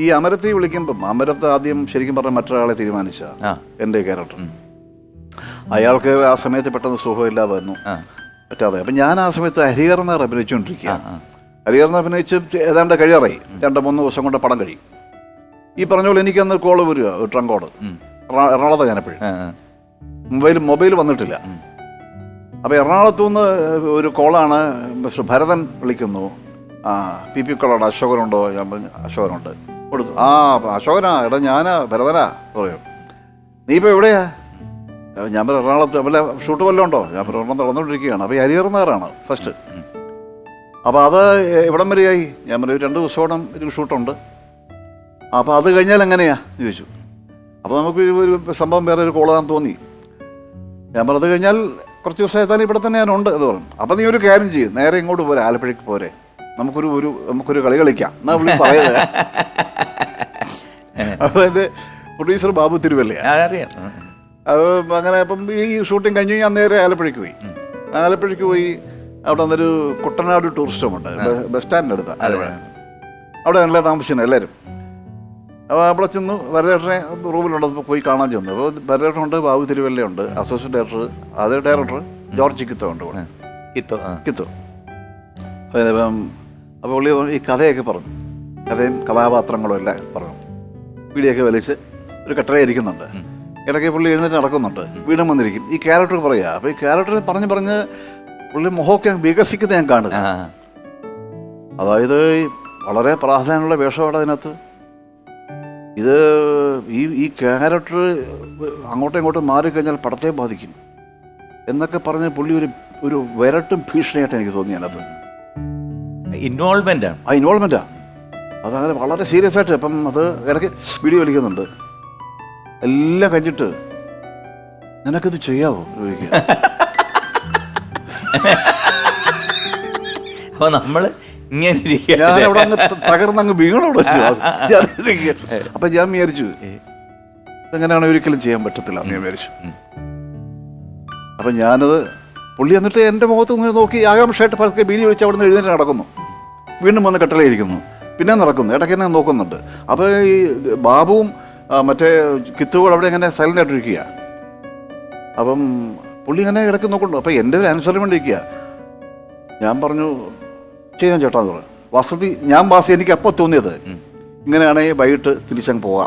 ഈ അമരത്തെ വിളിക്കുമ്പം അമരത്ത് ആദ്യം ശരിക്കും പറഞ്ഞ മറ്റൊരാളെ തീരുമാനിച്ച എന്റെ ക്യാരക്ടർ. അയാൾക്ക് ആ സമയത്ത് പെട്ടെന്ന് സുഖമില്ല വന്നു പറ്റാതെ. അപ്പം ഞാൻ ആ സമയത്ത് ഹരിഹർനാർ അഭിനയിച്ചുകൊണ്ടിരിക്കുക. ആ. അഭിനയിച്ച് ഏതാണ്ട് കഴിയാറായി. രണ്ട് മൂന്ന് ദിവസം കൊണ്ട് പടം കഴിയും. ഈ പറഞ്ഞ പോലെ എനിക്കന്ന് കോൾ വരിക ഒരു ട്രങ്കോട്. എറണാകുളത്ത് ഞാനെപ്പോഴും. മൊബൈൽ മൊബൈൽ വന്നിട്ടില്ല. അപ്പോൾ എറണാകുളത്തു നിന്ന് ഒരു കോളാണ് മിസ്റ്റർ ഭരതൻ വിളിക്കുന്നു. ആ പി പി കോളാണ് അശോകനുണ്ടോ? ഞാൻ പറഞ്ഞു അശോകനുണ്ട്. കൊടുത്തു. ആ അശോകനാ എടാ ഞാനാ ഭരതനാ പറയും. നീ ഇപ്പോൾ എവിടെയാ? ഞാൻ പറഞ്ഞ എറണാകുളത്ത് വല്ല ഷൂട്ട് വല്ലതും ഉണ്ടോ? ഞാൻ പറഞ്ഞ ഒരെണ്ണം നടന്നുകൊണ്ടിരിക്കുകയാണ് അപ്പോൾ ഹരിഹർനാറാണ് ഫസ്റ്റ്. അപ്പോൾ അത് എവിടം വരെയായി? ഞാൻ പറഞ്ഞു "ഒരു രണ്ട് ദിവസത്തോളം ഒരു ഷൂട്ടുണ്ട്. അപ്പോൾ അത് കഴിഞ്ഞാൽ എങ്ങനെയാ? ചോദിച്ചു. അപ്പോൾ നമുക്ക് ഒരു- സംഭവം വേറെ ഒരു കോളാൻ തോന്നി. ഞാൻ പറഞ്ഞത് കഴിഞ്ഞാൽ കുറച്ച് ദിവസമായിത്താൻ ഇവിടെ തന്നെ ഞാനുണ്ട് എന്ന് പറഞ്ഞു. അപ്പം നീ ഒരു കാര്യം ചെയ്യും. നേരെ ഇങ്ങോട്ട് പോരെ ആലപ്പുഴയ്ക്ക് പോരെ. നമുക്കൊരു ഒരു നമുക്കൊരു കളി കളിക്കാം. എന്നാ പുള്ളി പറയുന്നത് അപ്പോൾ എന്റെ പ്രൊഡ്യൂസർ ബാബു തിരുവല്ലയാണ് അറിയാം. ആ. അപ്പോൾ അങ്ങനെ അപ്പം ഈ ഷൂട്ടിംഗ് കഴിഞ്ഞ് ഞാൻ നേരെ ആലപ്പുഴയ്ക്ക് പോയി. ആലപ്പുഴയ്ക്ക് പോയി അവിടെ വന്നൊരു കുട്ടനാട് ടൂറിസ്റ്റ് ഹോം ഉണ്ട് ബസ് സ്റ്റാൻഡിന്റെ അടുത്ത് ആലപ്പുഴ. അവിടെ നല്ല താമസിക്കുന്നത് എല്ലാവരും അപ്പോൾ അവിടെ ചെന്നു ഭരതേട്ടനെ റൂമിലുണ്ട് പോയി കാണാൻ ചെന്നു. അപ്പോൾ ഭരതേട്ടനുണ്ട് ബാബു തിരുവല്ലയുണ്ട് അസോസിയേറ്റ് ഡയറക്ടർ അതേ ഡയറക്ടർ ജോർജ് കിത്തോ ഉണ്ട് ഇവിടെ. കിത്തോ ആ. അപ്പം അപ്പോൾ പുള്ളി ഈ കഥയൊക്കെ പറഞ്ഞു. കഥയും കഥാപാത്രങ്ങളും എല്ലാം പറഞ്ഞു. വീടിയൊക്കെ വലിച്ച് ഒരു കട്ടറയിരിക്കുന്നുണ്ട് ഇടയ്ക്ക് പുള്ളി എഴുന്നേറ്റ് നടക്കുന്നുണ്ട്. വീണ്ടും വന്നിരിക്കും. ഈ ക്യാരക്ടർ പറയുക അപ്പോൾ ഈ ക്യാരക്ടർ പറഞ്ഞ് പറഞ്ഞ് പുള്ളി മുഖമൊക്കെ വികസിക്കുന്ന ഞാൻ കാണുക. അതായത് വളരെ പ്രാധാന്യമുള്ള വേഷമാണ് അതിനകത്ത്. ഇത് ഈ ഈ ക്യാരക്ടർ അങ്ങോട്ടും ഇങ്ങോട്ടും മാറിക്കഴിഞ്ഞാൽ പടത്തെ ബാധിക്കും. എന്നൊക്കെ പറഞ്ഞ് പുള്ളി ഒരു ഒരു വിരട്ടും ഭീഷണിയായിട്ട് എനിക്ക് തോന്നി അതിനകത്ത്. ഇൻവോൾവ്മെന്റ് ആ. ഇൻവോൾവ്മെന്റാ അതങ്ങനെ വളരെ സീരിയസ് ആയിട്ട് അപ്പം അത് ഇടയ്ക്ക് വീഡിയോ വലിക്കുന്നുണ്ട് എല്ലാം കഴിഞ്ഞിട്ട് നിനക്കിത് ചെയ്യാവോ? ചോദിക്കുക. അപ്പൊ നമ്മൾ ഇങ്ങനെ ഞാൻ അവിടെ അങ്ങ് തകർന്നങ്ങ് വീണോട് അപ്പൊ ഞാൻ വിചാരിച്ചു അങ്ങനെയാണ് ഒരിക്കലും ചെയ്യാൻ പറ്റത്തില്ല ഞാൻ വിചാരിച്ചു. അപ്പൊ ഞാനത് പുള്ളി എന്നിട്ട് എന്റെ മുഖത്ത് നിന്ന് നോക്കി ആകാംക്ഷയായിട്ട് പതുക്കെ ബീഡി വിളിച്ച് അവിടെ നിന്ന് എഴുന്നേറ്റ് നടക്കുന്നു. വീണ്ടും വന്ന് കട്ടളയിരിക്കുന്നു പിന്നെ നടക്കുന്നു. ഇടയ്ക്ക് തന്നെ നോക്കുന്നുണ്ട്. അപ്പോൾ ഈ ബാബുവും മറ്റേ കിത്തുകൾ അവിടെ ഇങ്ങനെ സൈലന്റ് ആയിട്ടിരിക്കുക അപ്പം പുള്ളി ഇങ്ങനെ ഇടയ്ക്ക് നോക്കുന്നു അപ്പോൾ എന്റെ ഒരു ആൻസറിന് വേണ്ടി ഇരിക്കുക ഞാൻ പറഞ്ഞു ചെയ്യാൻ ചേട്ടാ എന്ന് പറഞ്ഞു. വസതി ഞാൻ വാസി എനിക്ക് അപ്പോൾ തോന്നിയത് ഇങ്ങനെയാണെങ്കിൽ വൈകിട്ട് തിരിച്ചങ്ങ് പോകാം